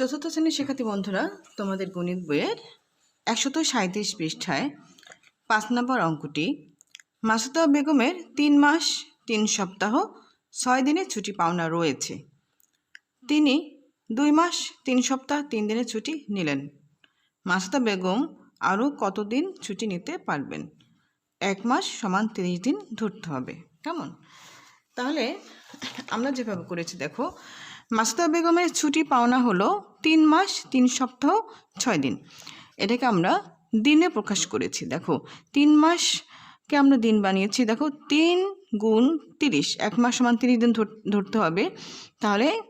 চতুর্থ শ্রেণির শিক্ষার্থী বন্ধুরা, তোমাদের গণিত বইয়ের একশত সাঁত্রিশ পৃষ্ঠায় পাঁচ নম্বর অঙ্কটি। মাসুদা বেগমের তিন মাস, তিন সপ্তাহ, ছয় দিনের ছুটি পাওনা রয়েছে। তিনি দুই মাস, তিন সপ্তাহ, তিন দিনের ছুটি নিলেন। মাসুদা বেগম আরও কতদিন ছুটি নিতে পারবেন? এক মাস সমান তিরিশ দিন ধরতে হবে। কেমন? তাহলে আমরা যেভাবে করেছি, দেখো। মাসুদা বেগমের ছুটি পাওনা হলো তিন মাস, তিন সপ্তাহ, ছয় দিন। এটাকে আমরা দিনে প্রকাশ করেছি, দেখো। তিন মাসকে আমরা দিন বানিয়েছি, দেখো, তিন গুণ তিরিশ। এক মাস সমান তিরিশ দিন ধর- ধরতে হবে। তাহলে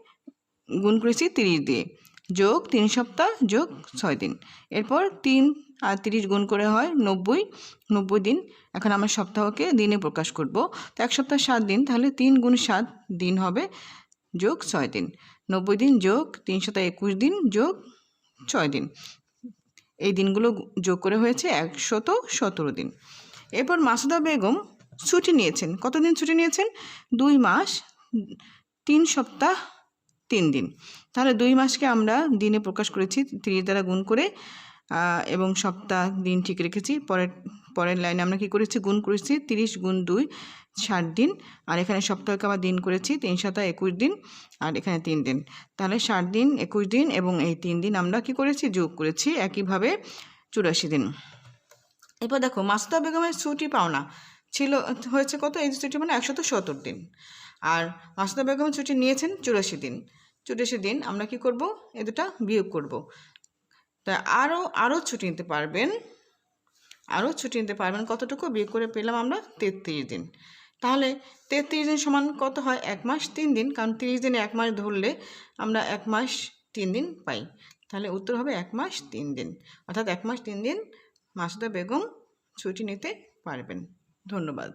গুণ করেছি তিরিশ দিয়ে। যোগ তিন সপ্তাহ, যোগ ছয় দিন। এরপর তিন আর তিরিশ গুণ করে হয় নব্বই নব্বই দিন। এখন আমরা সপ্তাহকে দিনে প্রকাশ করব। তো এক সপ্তাহ সাত দিন, তাহলে তিন গুণ সাত দিন হবে যোগ ছয় দিন। নব্বই দিন যোগ তিনশত একুশ দিন যোগ ছয় দিন। এই দিনগুলো যোগ করে হয়েছে একশত সতেরো দিন। এরপর মাসুদা বেগম ছুটি নিয়েছেন। কতদিন ছুটি নিয়েছেন? দুই মাস, তিন সপ্তাহ তিন দিন। তাহলে দুই মাসকে আমরা দিনে প্রকাশ করেছি, তিরিশ দ্বারা গুণ করে এবং সপ্তাহ, দিন ঠিক রেখেছি। পরের পরের লাইনে আমরা কি করেছি? গুণ করেছি, তিরিশ গুণ দুই, ষাট দিন। আর এখানে সপ্তাহকে আবার দিন করেছি, তিন সাতা একুশ দিন, আর এখানে তিন দিন। তাহলে ষাট দিন, একুশ দিন, এবং এই তিন দিন আমরা কি করেছি? যোগ করেছি একইভাবে চুরাশি দিন। এরপর দেখো মাসুদা বেগমের ছুটি পাওনা ছিল, হয়েছে কত? এই ছুটি মানে একশত সত্তর দিন। আর মাসুদা বেগমের ছুটি নিয়েছেন চুরাশি দিন। চুরাশি দিন, আমরা কি করব? এ দুটা বিয়োগ করব। তা আরও আরও ছুটি নিতে পারবেন আরও ছুটি নিতে পারবেন। কতটুকু? বিয়োগ করে পেলাম আমরা তেত্রিশ দিন। তাহলে তেত্রিশ দিন সমান কত হয়? এক মাস তিন দিন, কারণ তিরিশ দিনে এক মাস ধরলে আমরা এক মাস তিন দিন পাই। তাহলে উত্তর হবে এক মাস তিন দিন। অর্থাৎ এক মাস তিন দিন মাসুদা বেগম ছুটি নিতে পারবেন। ধন্যবাদ।